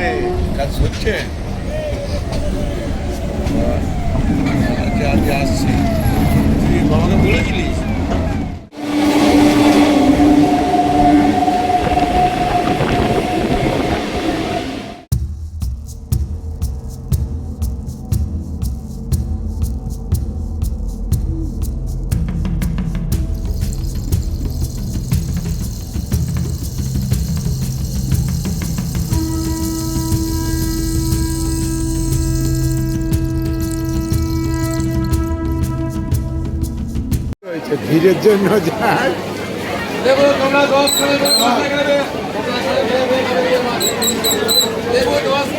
বাড়িতে কাজ হচ্ছে? আজকে আজকে আসছি। তুই বাবাকে বলেছিলিস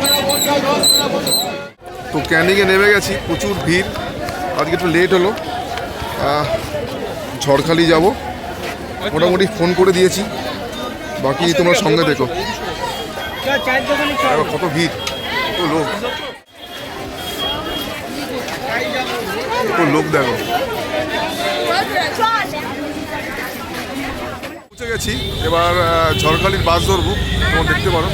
করে পঞ্চাশ তো ক্যানিংয়ে নেমে গেছি প্রচুর ভিড়। আজকে একটু লেট হলো। ঝড়খালি যাব। মোটামুটি ফোন করে দিয়েছি। বাকি তোমরা সঙ্গে দেখো। দেখো কত ভিড়। কত লোক। কত লোক দেখো। পৌঁছে গেছি। এবার ঝড়খালির বাস ধরবো। তোমরা দেখতে পারো।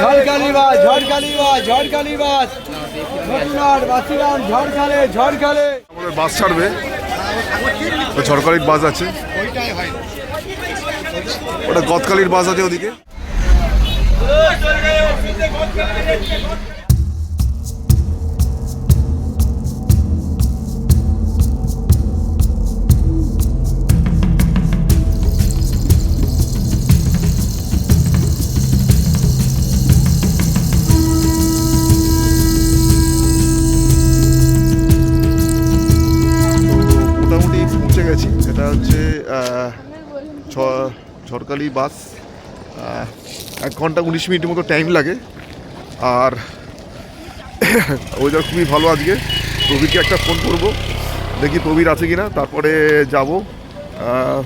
ঝড়খালি বাস ঝড়খালি বাস ঝড়খালি বাস। নতুনহাট বাসিরাম ঝড়খালে ঝড়খালে। আমাদের বাস ছাড়বে। ঝড়খালির বাস আছে। ওটা গতকালির বাস আছে ওদিকে। ঝড়খালি বাস এক ঘণ্টা উনিশ মিনিটের মতো টাইম লাগে। আর ওয়েদার খুবই ভালো আজকে। প্রবীরকে একটা ফোন করব, দেখি প্রবীর আছে কি না তারপরে যাব।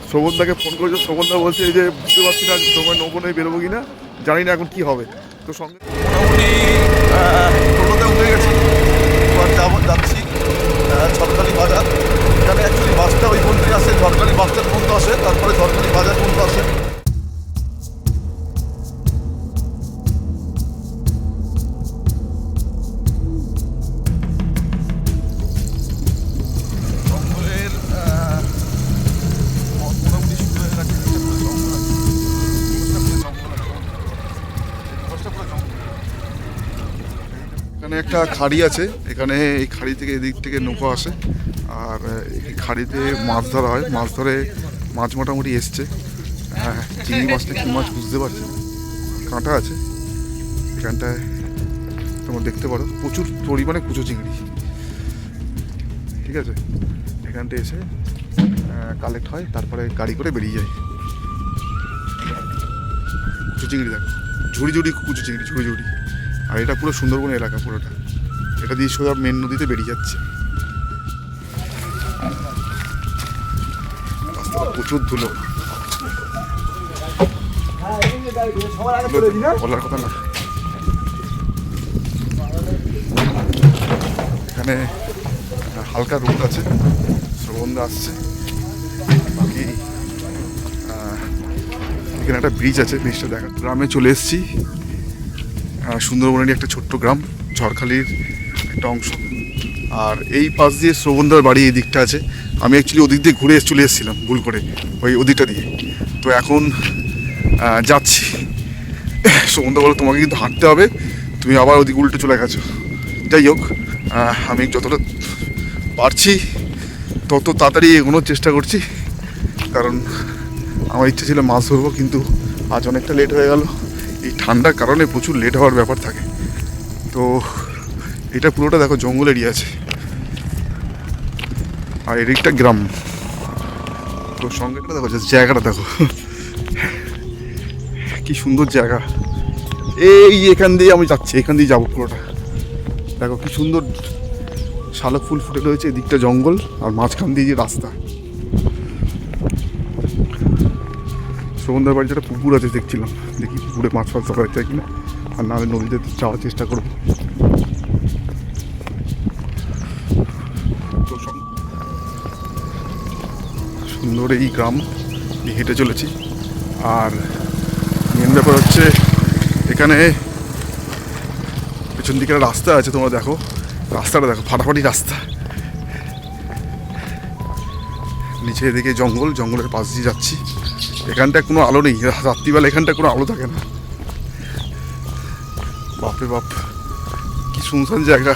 শ্রবণদাকে ফোন করেছে। শ্রবণদা বলছে যে, বুঝতে পারছি না তোমার নৌকো নিয়ে বেরোবো কি না জানি না এখন কি হবে। তো সঙ্গে মোটামুটি টোটোতে উঠে গেছি। যাচ্ছি ঝড়খালি বাজার। এখানে অ্যাকচুয়ালি বাসটা ওই পর্যন্ত আসে ঝড়খালি বাসটা পর্যন্ত আসে তারপরে ঝড়খালি বাজার পর্যন্ত আসে এখানে একটা খাড়ি আছে, এখানে এই খাড়ি থেকে এদিক থেকে নৌকো আসে। আর খাড়িতে মাছ ধরা হয়। মাছ ধরে মাছ মোটামুটি এসছে। হ্যাঁ চিংড়ি মাছটা কী মাছ বুঝতে পারছি কাঁটা আছে। এখানটায় তোমরা দেখতে পারো। প্রচুর পরিমাণে কুচো চিংড়ি। ঠিক আছে? এখানটা এসে কালেক্ট হয়। তারপরে গাড়ি করে বেরিয়ে যায়। কুচো চিংড়ি দেখো। ঝুড়ি ঝুড়ি কুচো চিংড়ি, ঝুড়ি ঝুড়ি। আর এটা পুরো সুন্দরবন এলাকা পুরোটা। এটা দিয়ে সোজা মেন নদীতে বেরিয়ে যাচ্ছে। প্রচুর ধুলো। বলার কথা না। এখানে হালকা রোদ আছে শ্রবন্ধা আসছে বাকি এখানে একটা ব্রিজ আছে ব্রিজটা দেখা গ্রামে চলে এসেছি। আহ, সুন্দরবনেরই একটা ছোট্ট গ্রাম ঝড়খালির একটা অংশ। আর এই পাশ দিয়ে শ্রবণদার বাড়ি এই দিকটা আছে। আমি অ্যাকচুয়ালি ওদিক দিয়ে ঘুরে চলে এসেছিলাম ভুল করে, ওই ওদিকটা দিয়ে। তো এখন যাচ্ছি। শ্রবণদা বলো তোমাকে কিন্তু হাঁটতে হবে। তুমি আবার ওদিক উল্টে চলে গেছো। যাই হোক আমি যতটা পারছি তত তাড়াতাড়ি এগোনোর চেষ্টা করছি। কারণ আমার ইচ্ছে ছিল মাছ ধরবো, কিন্তু আজ অনেকটা লেট হয়ে গেল। এই ঠান্ডার কারণে প্রচুর লেট হওয়ার ব্যাপার থাকে। তো এটা পুরোটা দেখো জঙ্গল এরিয়া আছে। আর এদিকটা গ্রাম। তো সঙ্গেটা দেখো জায়গাটা দেখো। কি সুন্দর জায়গা। এই এখান দিয়ে আমি যাচ্ছি, এখান দিয়ে যাব পুরোটা। দেখো কি সুন্দর শালক ফুল ফুটে রয়েছে, এদিকটা জঙ্গল আর মাঝখান দিয়ে যে রাস্তা। সমুদ্রের বাড়িতে একটা পুকুর আছে দেখছিলাম। দেখি পুকুরে মাছ ফাছ ধরা যায় কিনা, আর নাহলে নদীতে যাওয়ার চেষ্টা করব। সুন্দর এই গ্রাম হেঁটে চলেছি। আর মেন ব্যাপার হচ্ছে, এখানে পেছন দিকে রাস্তা আছে, তোমরা দেখো। রাস্তাটা দেখো, ফাটাফাটি রাস্তা। নিচে এদিকে জঙ্গল, জঙ্গলের পাশ দিয়ে যাচ্ছি। এখানটায় কোনো আলো নেই, রাত্রিবেলা এখানটায় কোনো আলো থাকে না। বাপরে বাপ, কি শুনশান জায়গা।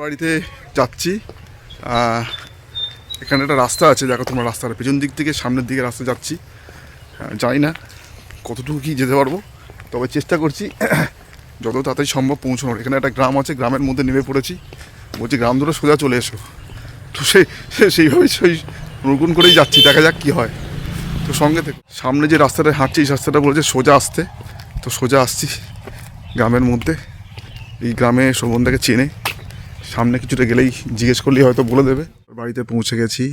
বাড়িতে যাচ্ছি। এখানে একটা রাস্তা আছে, দেখো তোমার রাস্তাটা পেছন দিক থেকে সামনের দিকে রাস্তা যাচ্ছি। জানি না কতটুকু কি যেতে পারব, তবে চেষ্টা করছি যত তাড়াতাড়ি সম্ভব পৌঁছানোর। এখানে একটা গ্রাম আছে, গ্রামের মধ্যে নেমে পড়েছি। বলছি, গ্রাম ধরে সোজা চলে এসো। তো সেই সেইভাবে সেই অনুগুণ করেই যাচ্ছি, দেখা যাক কি হয়। তো সঙ্গে থেকে, সামনে যে রাস্তাটা হাঁটছি, এই রাস্তাটা বলেছে সোজা আসতে। তো সোজা আসছি গ্রামের মধ্যে। এই গ্রামে শোভনদাকে চেনে। সামনে কিছুটা গেলেই জিজ্ঞেস করলেই হয়তো বলে দেবে। বাড়িতে পৌঁছে গেছি।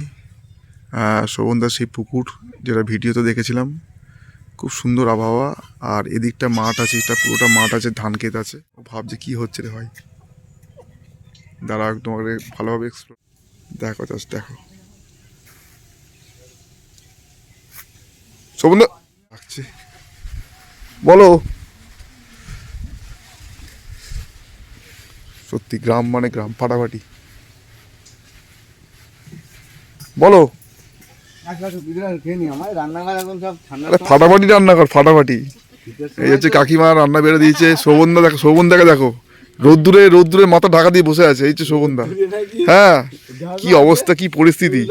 শোভনদার সেই পুকুর যেটা ভিডিওতে দেখেছিলাম। খুব সুন্দর আবহাওয়া আর এদিকটা মাঠ আছে, এটা পুরোটা মাঠ আছে, ধান ক্ষেত আছে। ও ভাবছে কী হচ্ছে রে ভাই? দাঁড়া তোমাকে ভালোভাবে এক্সপ্লোর দেখো জাস্ট দেখো। শোভনদা রাখছি বলো। সত্যি গ্রাম মানে গ্রাম ফাটাফাটি। বলো। ফাটাফাটি রান্না কর ফাটাফাটি এই হচ্ছে কাকিমা রান্না বেড়ে দিয়েছে শোভনদা দেখো শোভনদাকে দেখো। রোদ্দুরে রোদ্দুরে মাথা ঢাকা দিয়ে বসে আছে এই হচ্ছে শোভনদা। হ্যাঁ কি অবস্থা কি পরিস্থিতি।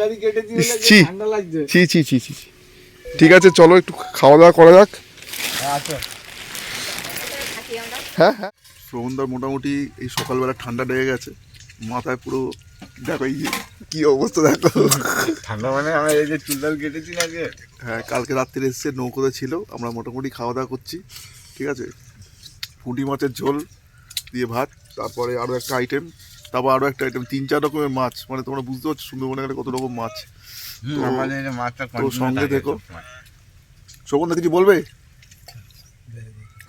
ছি। ছি ছি ছি ছি। ঠিক আছে চলো একটু খাওয়া দাওয়া করা যাক। আচ্ছা হ্যাঁ হ্যাঁ। শ্রবণদার মোটামুটি এই সকালবেলা ঠান্ডা লেগে গেছে। মাথায় পুরো দেখো এই কি অবস্থা দেখো। ঠান্ডা মানে আমরা এই যে চুলদাল কেটেছি না যে? হ্যাঁ কালকে রাত্রে এসছে নৌকোতে ছিল। আমরা মোটামুটি খাওয়া দাওয়া করছি ঠিক আছে? পুঁটি মাছের ঝোল দিয়ে ভাত তারপরে আরও একটা আইটেম তারপর আরও একটা আইটেম তিন চার রকমের মাছ। মানে তোমরা বুঝতে পারছ সুন্দরবনে গেলে কত রকম মাছ। তো- সঙ্গে। সবসময়। শোভনদা কিছু বলবে?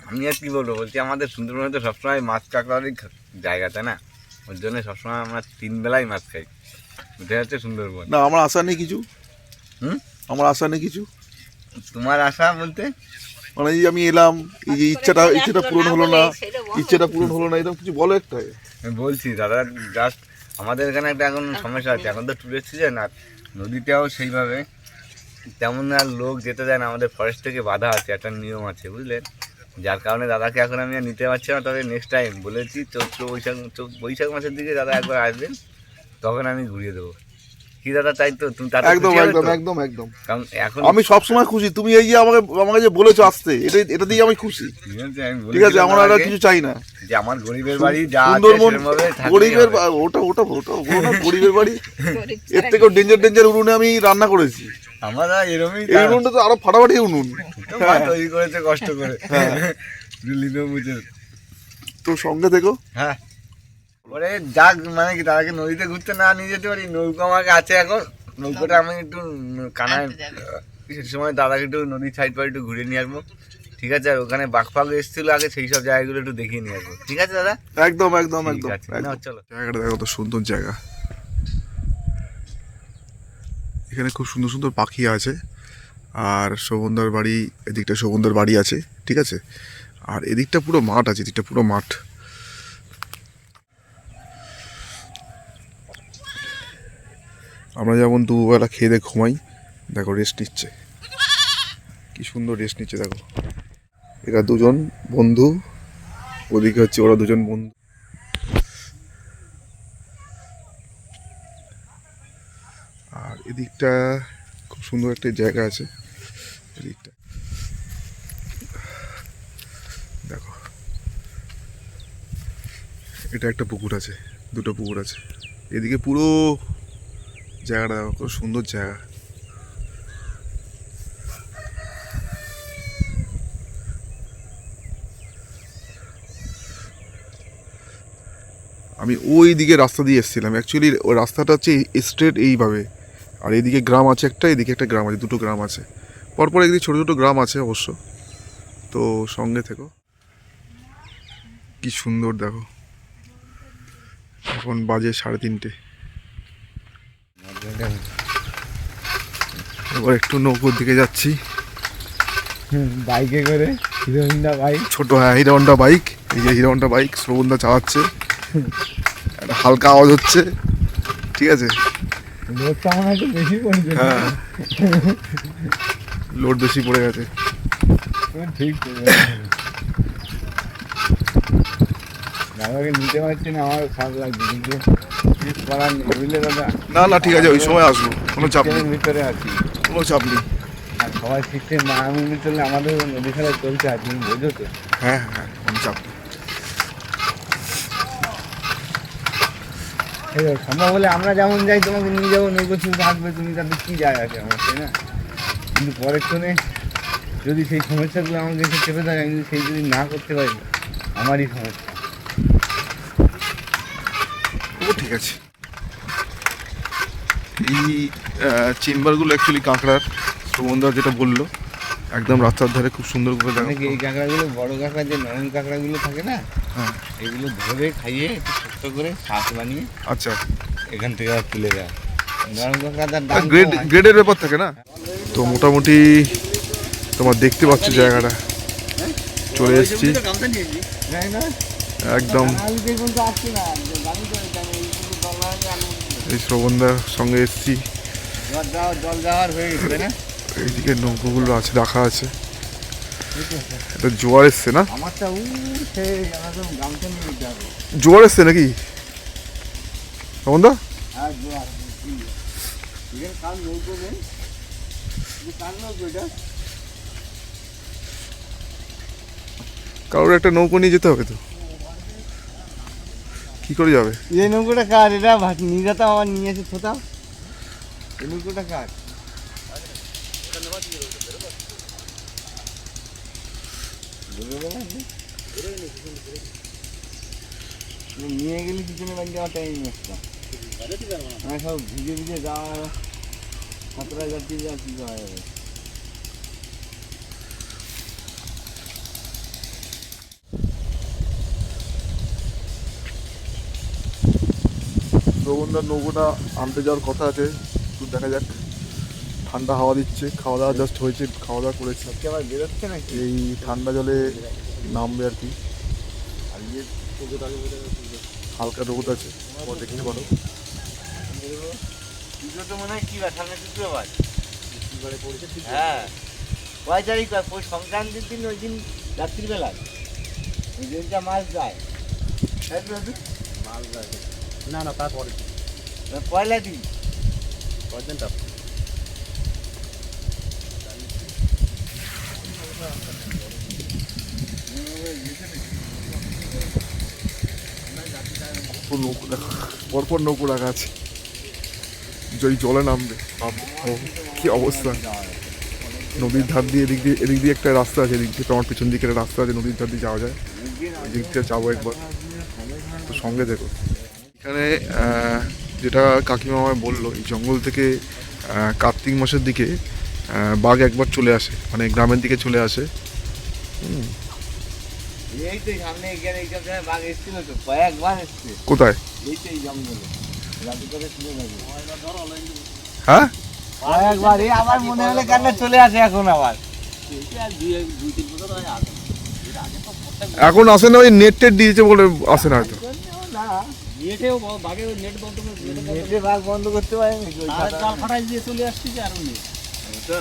আমি আর কি বলব বলছি আমাদের সুন্দরবনে তো সবসময় মাছ কাঁকড়ারই খা- জায়গা তাই না? ওর জন্য সবসময় আমরা তিন বেলায় মাছ খাই। ওটা হচ্ছে সুন্দরবন। না আমার আশা নেই কিছু। হুম? আমার আশা নেই কিছু। তোমার আশা বলতে? মানে এই আমি এলাম এই যে ইচ্ছাটা ইচ্ছাটা পূরণ হলো না ইচ্ছাটা পূরণ হলো না এরকম কিছু বলো একটা। আমি বলছি দাদা জাস্ট আমাদের এখানে একটা এখন সমস্যা আছে। এখন তো টুরিস্ট সিজন আর নদীটাও সেইভাবে। তেমন আর লোক যেতে দেয় না আমাদের ফরেস্ট থেকে বাধা আছে একটা নিয়ম আছে বুঝলেন? যার কারণে দাদাকে এখন আমি আর নিতে পারছি না তবে নেক্সট টাইম বলেছি চৈত্র বৈশাখ বৈশাখ মাসের দিকে দাদা একবার আসবেন তখন আমি ঘুরিয়ে দেবো। কি দাদা তাই তো? তুমি একদম একদম একদম একদম। কারণ এখন আমি সবসময় খুশি তুমি এই যে আমাকে আমাকে যে বলেছ আসতে এটা এটা দিয়ে আমি খুশি। ঠিক আছে, আমার আর কিছু চাই না। যে আমার গরিবের বাড়ি যা সুন্দরবন গরিবের ওটা ওটা ওটা গরিবের বাড়ি এর থেকেও ডেঞ্জার ডেঞ্জার উনুনে আমি রান্না করেছি। আমরা এরকমই এই উনুনটা তো আরও ফাটাফাটি উনুন। তো তৈরি করেছে কষ্ট করে। লিপে মুছে। তো সঙ্গে থেকো। হ্যাঁ। ওরে যাক মানে কি দাদাকে নদীতে ঘুরতে না নিয়ে যেতে পারি? নৌকো আমার কাছে এখন। নৌকোটা আমি একটু কানায় সে সময় দাদাকে একটু নদীর সাইড পাড়ে একটু ঘুরে নিয়ে আসব। ঠিক আছে আর ওখানে বাঘ ফাঘ এসেছিল আগে সেই সব জায়গাগুলো একটু দেখিয়ে নিয়ে আসব। ঠিক আছে দাদা? একদম একদম একদম আছে। একদম। চলো। জায়গাটা দেখো তো সুন্দর জায়গা। এখানে খুব সুন্দর সুন্দর পাখি আছে। আর শোভনদার বাড়ি, এদিকটা শোভনদার বাড়ি আছে, ঠিক আছে? আর এদিকটা পুরো মাঠ আছে, এদিকটা পুরো মাঠ। আমরা যেমন দুবেলা খেয়ে দিয়ে ঘুমাই, দেখো রেস্ট নিচ্ছে। কি সুন্দর রেস্ট নিচ্ছে, দেখো। এরা দুজন বন্ধু, ওদিকে হচ্ছে ওরা দুজন বন্ধু আর এদিকটা খুব সুন্দর একটা জায়গা আছে। এদিকটা। দেখো। এটা একটা পুকুর আছে, দুটো পুকুর আছে। এদিকে পুরো জায়গাটা দেখো, খুব সুন্দর জায়গা। আমি ওই দিকে রাস্তা দিয়ে এসেছিলাম। অ্যাকচুয়ালি রাস্তাটা হচ্ছে স্ট্রেট এইভাবে। আর এদিকে গ্রাম আছে একটা এদিকে একটা গ্রাম আছে দুটো গ্রাম আছে। পরপর এদিকে ছোটো ছোটো গ্রাম আছে অবশ্য। তো সঙ্গে থেকো। কি সুন্দর দেখো। এখন বাজে সাড়ে তিনটে। এবার একটু নৌকোর দিকে যাচ্ছি। বাইকে করে হিরো হন্ডা বাইক। ছোট হ্যাঁ হিরো হন্ডা বাইক। এই যে হিরো হন্ডা বাইক শ্রবণদা চালাচ্ছে। একটা হালকা আওয়াজ হচ্ছে। ঠিক আছে? লোকটা আমার একটু বেশি হ্যাঁ। লোড বেশি পড়ে গেছে। ঠিক দাদাকে নিতে পারছি না আমার খারাপ লাগছে কিন্তু করার নেই। বুঝলে দাদা? না না ঠিক আছে ওই সময় আসব কোনো চাপ নেই। ভিতরে আছি। কোনো চাপ নেই। আর সবাই সিস্টেম না আমি চললে আমাদের নদী খেলা চলছে আর তুমি বোঝো তো। হ্যাঁ হ্যাঁ কোনো চাপ নেই এই দেখো, সম্ভব হলে আমরা যেমন যাই তোমাকে নিয়ে যাব নৌকো তুমি থাকবে তুমি তাতে কী যায় আছে আমার তাই না? কিন্তু পরের ক্ষণে যদি সেই সমস্যাগুলো আমাকে এসে চেপে থাকে আমি সেই যদি না করতে পারি আমারই সমস্যা। ও ঠিক আছে। এই চেম্বারগুলো অ্যাকচুয়ালি কাঁকড়ার শ্রবণদা যেটা বলল একদম রাস্তার ধারে খুব সুন্দর করে দেখা মানে এই কাঁকড়াগুলো বড় কাঁকড়া যে নরম কাঁকড়াগুলো থাকে না হ্যাঁ। এগুলো ধরে খাইয়ে একটু শক্ত করে শ্বাস বানিয়ে আচ্ছা। এখান থেকে তুলে দাম গ্রেড গ্রেডের ব্যাপার থাকে না? তো মোটামুটি তোমার দেখতে পাচ্ছ জায়গাটা। চলে এসেছি। একদম। এই শ্রবণদার সঙ্গে এসেছি। এইদিকে নৌকোগুলো আছে রাখা আছে। এটা জোয়ার এসছে না? জোয়ার এসছে নাকি? শ্রবণদা হ্যাঁ কারোর একটা নৌকো নিয়ে যেতে হবে তো। কি করে যাবে? এই নৌকোটা কার? এটা যেতাম আমার নিয়ে এসে কোথাও এই নৌকোটা কার বলে দেবে না? তুমি নিয়ে গেলে পিছনে বাড়ি যাওয়ার টাইম আসতাম হ্যাঁ সব ভিজে ভিজে যাওয়া সাঁতরা যাত্রী যা কি করা নৌকোটা আনতে যাওয়ার কথা আছে, একটু দেখা যাক। ঠান্ডা হাওয়া দিচ্ছে খাওয়া দাওয়া জাস্ট হয়েছে খাওয়া দাওয়া করেছি এই ঠান্ডা জলে নামবে আর কি। হালকা রোদ আছে দেখতে পারো। পুজো তো মনে হয় কয় তারিখ সংক্রান্তির দিন ওই দিন রাত্রিবেলায় ওই দিনটা মাছ যায়। দাদু? না না তারপরে না, পয়লা দিন। কয়দিনটা পুরো নৌকো দেখা পরপর নৌকো রাখা আছে। যদি জলে নামবে। কি অবস্থা? নদীর ধার দিয়ে এদিক দিয়ে এদিক দিয়ে একটা রাস্তা আছে এদিক দিয়ে তোমার পিছন দিকে একটা রাস্তা আছে নদীর ধার দিয়ে যাওয়া যায়। এদিক দিয়ে যাব একবার। তো সঙ্গে দেখো। এখানে যেটা কাকিমা আমায় বলল এই জঙ্গল থেকে কার্তিক মাসের দিকে বাঘ একবার চলে আসে মানে গ্রামের দিকে চলে আসে। হুম, এই তো সামনে এখানে এইসব জায়গায় বাঘ এসেছিল তো কয়েকবার এসছে। কোথায়? এই তো এই জঙ্গলে। রাতে করে শুনে হ্যাঁ? কয়েকবার এই আমার মনে হলে চলে আসে এখন আবার? দুই তিন বছর আসে এখন আসে না ওই নেট টেট দিয়েছে বলে আসে না হয়তো। বাঘে নেট বন্ধ করে নেটে বাঘ বন্ধ করতে পারেনি তার খাতা- জাল ফাটাই দিয়ে চলে আসছি আরও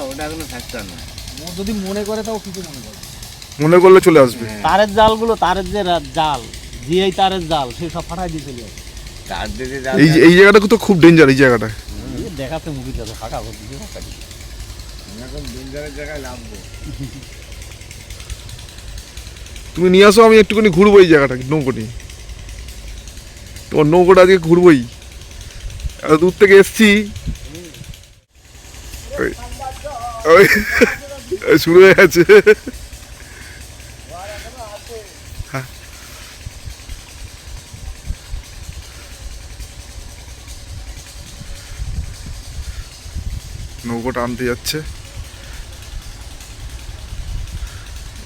ওটা কোনো ফ্যাক্টর না ও যদি মনে করে তাও কিছু মনে করে। মনে করলে চলে আসবে। তারের জালগুলো তারের যে জাল জিআই তারের জাল সে সব ফাটাই দিয়ে চলে আসে তার দিকে এই যে- এই জায়গাটা তো খুব ডেঞ্জার এই জায়গাটা। দেখাতে মুভি যাবে ফাঁকা করে দিতে ফাঁকা দিয়ে। এখন ডেঞ্জারের জায়গায় নামবো তুমি নিয়ে আসো আমি একটুখানি ঘুরবো এই জায়গাটা নৌকো নিয়ে। তোমার নৌকোটা আজকে ঘুরবোই। এত দূর থেকে এসছি। ওই- ওই ওই শুরু হয়ে গেছে। নৌকোটা আনতে যাচ্ছে।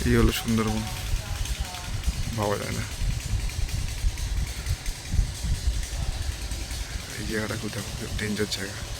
এই হলো সুন্দরবন। ভাবা যায় না। এই জায়গাটা খুব ডেঞ্জার জায়গা।